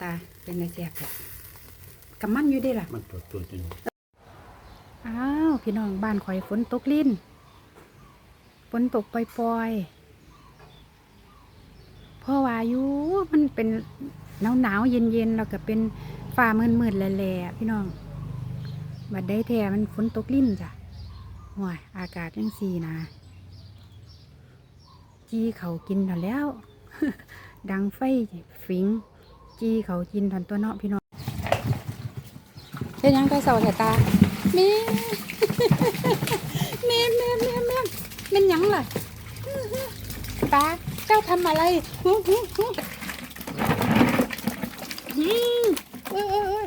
ตาเป็นไงแซ่บแท้กำมันอยู่เด้ล่ะมันตัวตัวจนอ้าวพี่น้องบ้านข่อยฝนตกลิ้นฝนตกปล่อยๆเพราะว่าอยู่มันเป็นหนาวหนาวๆเย็นเย็นๆแล้วก็เป็นฟ้ามืดมืดๆแหล่ๆพี่น้องบัดได้แท้มันฝนตกลิ้นจ้ะห่วยอากาศยังสีนะจีเขากินถอนแล้ว ดังไฟ ฟิง จีเขากินถอนตัวเนาะพี่น้องเป็นหยังไปเสาแถตาแม่แม่แม่แม่แม่เป็นยังล่ะตาเจ้าทำอะไรหูหูหูอืมเอ้ยเอ้ยเอ้ย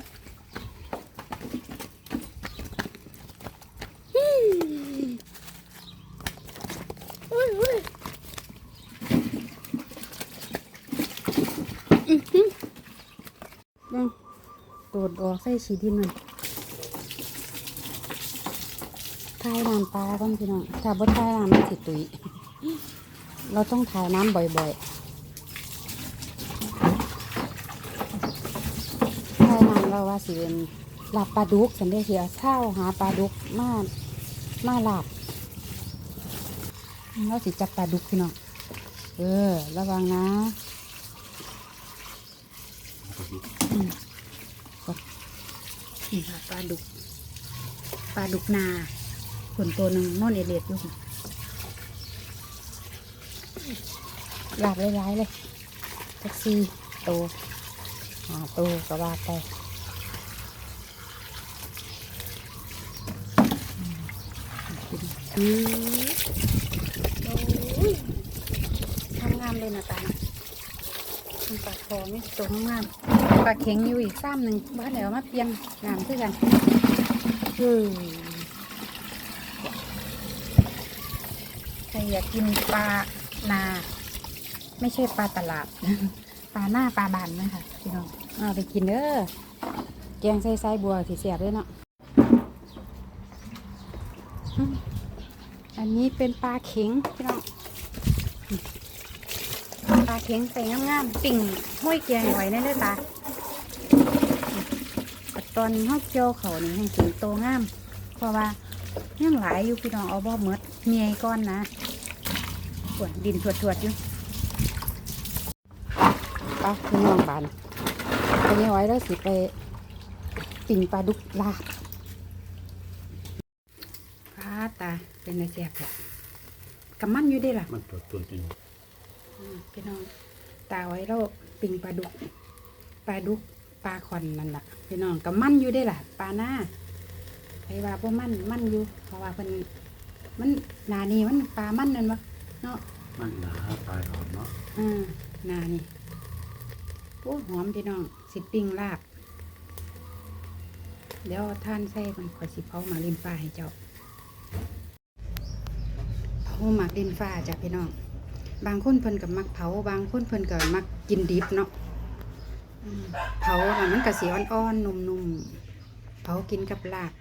อืมเอ้ยเอ้ย ยังโดออกใส่ฉีดินหน่อยทายน้ำปลาก่อนพี่น้องถ้าบ่ทายน้ำมันสิตุยเราต้องทายน้ำบ่อยๆทายน้ำเราว่าสิเป็นหลาบปลาดุกสันได้เสียเช่าหาปลาดุกมามาหลาบเราสิจับปลาดุกพี่น้องเออ ระวังนะ นี่ค่ะปลาดุก ปลาดุกนาขนตัวหนึ่งนอนเอเลียดอยู่หลาบร้ายๆเลยแท็กซี่โตหาโตกระบาดไปอืมโอ้ยทำงามเลยนะตา นะทำปลาคอไม่ตัวงามปลาเข็งอยู่อีกซ้ำหนึ่งบ้านเดี๋ยวมาเปียนงามคือกันคือใครอยากกินปลานา ไม่ใช่ปลาตลาด ปลาหน้าปลาบานนะคะพี่น้องเอาไปกินเด้อแกงใส่ไส้บัวที่เสียบด้วยเนาะอันนี้เป็นปลาเข็งพี่น้อง ปลาเข็งใส่งามๆ ปิ่งห้อยเกียงไว้ในเด้อตาแต่ตอนห้อยเจียวเขานี่ให้สิงโตงาม เพราะว่ายังหลายอยู่พี่น้องเอาบ่หมดเมียก้อนนะปวดดินถวดๆอยู่ไปพี่น้องบานไปยังไว้แล้วสิไปปิ่งปลาดุกลาบพาตาเป็นอะไงแซ่บแท้กำมันอยู่ได้ล่ะมันตัวตัวจนอืม พี่น้องตาไว้แล้วปิ่งปลาดุกปลาดุกปลาคอนนั่นแหละพี่น้องก็มั่นอยู่ได้ล่ะปลาหน้าใครว่าพวกมั่นมั่นอยู่ เพราะว่าเป็นมันหนานี่มันปลามั่นนั่นวะเนาะมันหนาปลายหอมเนาะอ่าหนานี่โอ้หอมพี่น้องสิปิ้งลาบเดี๋ยวท่านใส่มันขอยสิเผาหมากลินฟ้าให้เจ้าเผาหมากลินฟ้าจ้ะพี่น้อง บางคนเพิ่นกับมักเผา บางคนเพิ่นก็มักกินดิบเนาะเผาแล้วมันก็สีอ่อนๆนุ่มๆเผากินกับลาบ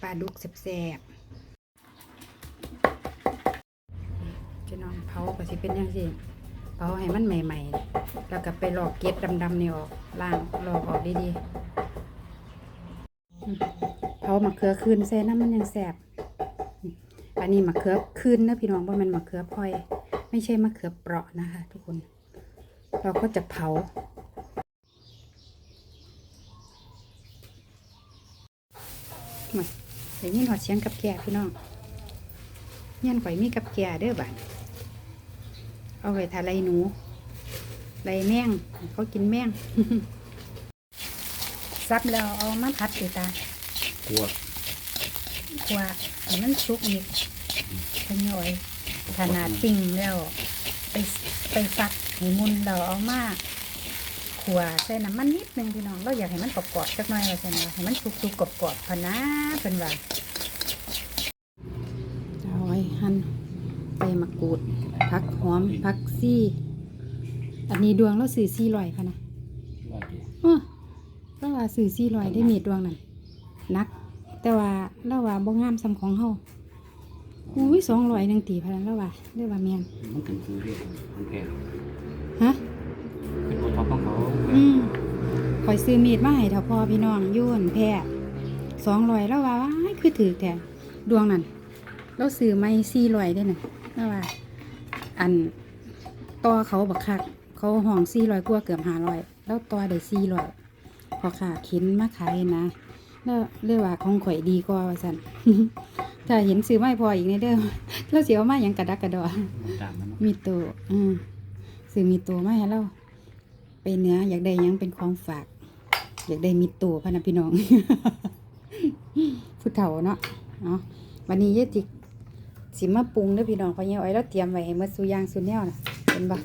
ปลาดุกแซ่บๆพี่น้องเผาก็สิเป็นย่างสิเผาให้มันใหม่ ๆ แล้วก็ไปลอกเก็ดดำๆนี่ออกล้างลอกออกดีๆเผามะเขือคืนใส่น้ำมันยังแสบอันนี้มะเขือคืนนะพี่น้องว่ามันมะเขือพลอย ไม่ใช่มะเขือเปราะนะคะ ทุกคน เราก็จะเผาหมดเดี๋ยวนี้หอดเสียงกับแก่พี่น้องเงี้ยนข่อยมีกับแก่เด้อบ้านเอาไว้ทาไรหนูไรแมงเขากินแมงซับแล้วเอามาผัดสิตากลัวกว่าให้มันสุกอีกขย่อย ขนาดปิ้งแล้ว ไปไปฟักให้มุนเราเอามาขัวใส่น้ำมันนิดนึงพี่น้องเราอยากให้มันกรอบๆสักหน่อยว่าซั่นว่าให้มันสุกๆกรอบๆพะนะเพิ่นว่าเอาไว้หั่นใบมะกรูดผักหอมผักซี่อันนี้ดวงเราซื้อซี่ลอยพะนะว่าดีอ้อเราว่าซื้อซี่ลอยได้มีดดวงนั่นนัก แต่ว่าเราว่าบ่งามซ้ำของเฮา อุ้ยสองร้อยหนึ่งตีพะนันเราว่าเรียกว่าแมนมันถึงคือเรียกมันแพงฮะเป็นโอท็อปของเขาอืมคอยซื้อมีดมาให้เท่าพอพี่น้องอยุ่นแพร่สองร้อยแล้วว่าว้ายคือถือแต่ดวงนั่นเราซื้อไม่สี่ร้อยได้น่ะแล้วว่า อันต่อเขาบักคัก เขาห้องสี่ร้อยกว่าเกือบห้าร้อยแล้วต่อได้สี่ร้อยพอขาเข็นมาขายนะ แล้วเรียกว่าของข่อยดีกว่าว่าสันถ้าเห็นซื้อไม่พออีกในเด้อเราเสียวมาอย่างกระดักกระดอมันตามมันเนาะมีตัวอืมซื้อมีตัวมาให้เราไปเหนื้ออยากได้หยังเป็นของฝาก อยากได้มีตัวพะนะพี่น้อง ผู้เฒ่าเนาะเนาะวันนี้เยติกสิมาปรุงเด้อพี่น้องเพราะเนี้ยไว้เราเตรียมไว้ให้หมดสุอยางสุแนวน่ะเห็นบ่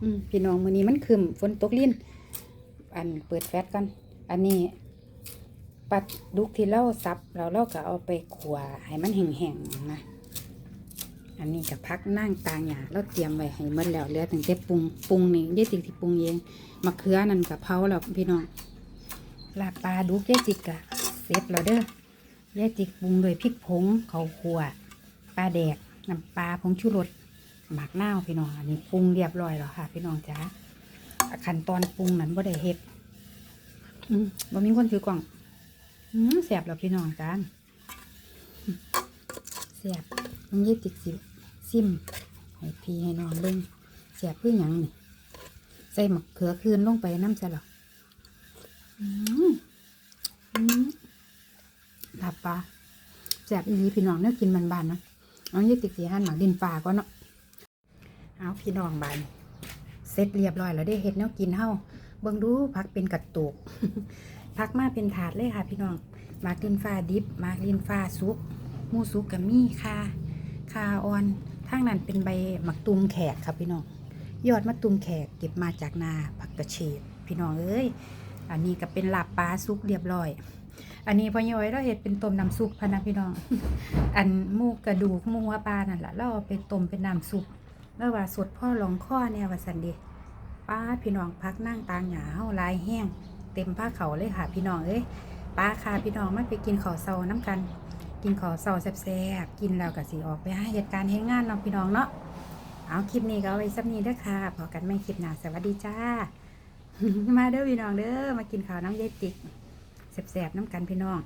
อืมพี่น้องมื้อนี้มันครึมฝนตกลิ้นอันเปิดแฟลชก่อน อันนี้ปลาดุกที่เราสับเราเราก็เอาไปขัวให้มันแห้งๆนะ อันนี้กับพักนั่งตางหยาเราเตรียมไว้ให้หมดแล้วเหลือแต่แต่ปรุงปรุงนี่ยายจิกที่ปรุงเองมะเขือนั่นกับเผาแล้วพี่น้องลาปลาดุกยายจิกกะเสร็จแล้วเด้อยายจิกปรุงด้วยพริกผงเขาวขัวปลาแดกน้ำปลาผงชูรสหมักเน่าพี่น้องอันนี้ปรุงเรียบร้อยแล้วค่ะ พี่น้องจ้าขั้นตอนปรุงนั้นบ่ได้เฮ็ด บ่มีคนถือกล่องแสบแล้วพี่น้องจาอืมแสบมันยายจิกสิซิมให้พี่ให้น้องเบิ่งแสบคือหยังนี่ใส่มะเขือคืนลงไปน้ำซะหรออืมอืมลาบปลาแสบอีหลีพี่น้องเนื้อกินบานๆเนาะเอายี่ติกสีหันหมักดินปลาก็เนาะเอาพี่น้องบานเสร็จเรียบร้อยแล้วได้เห็ดแนวกินเฮา เบิ่งดูพักเป็นกระตุกพักมาเป็นถาดเลยค่ะ พี่น้องมากดินฟ้าดิบมากดินฟ้าสุกมูสุกกับมี่คาคาออนทางนั้นเป็นใบหมักตุมแขกครับพี่น้อง ยอดมะตุมแขกเก็บมาจากนาผักกระเฉดพี่น้องเอ้ยอันนี้ก็เป็นลาบปลาสุกเรียบร้อย อันนี้พอย้อยเราเห็ดเป็นต้มน้ำซุปพะนะพี่น้อง อันมูกระดูกมูหัวปลานั่นแหละเราเอาไปต้มเป็นน้ำซุปแล้วว่าสดพ่อลองข้อเนี่ยว่าสันเดี ป้าพี่น้องพักนั่งตางหยาเฮาลายแห้ง เต็มผ้าเขาเลยค่ะพี่น้องเอ้ยป้าค่ะพี่น้องมาไปกินข้าวเซาน้ำกัน กินข้าวเซาแซ่บๆกินแล้วก็สิออกไปหาเหตุการณ์เฮ็ดงานเนาะพี่น้องเนาะเอาคลิปนี้ก็เอาไว้สักนี้เด้อค่ะพอกันไม่คลิปหน้าสวัสดีจ้า มาเด้อพี่น้องเด้อมากินข้าวน้ำยายติ๊กแสบๆน้ำกันพี่น้อง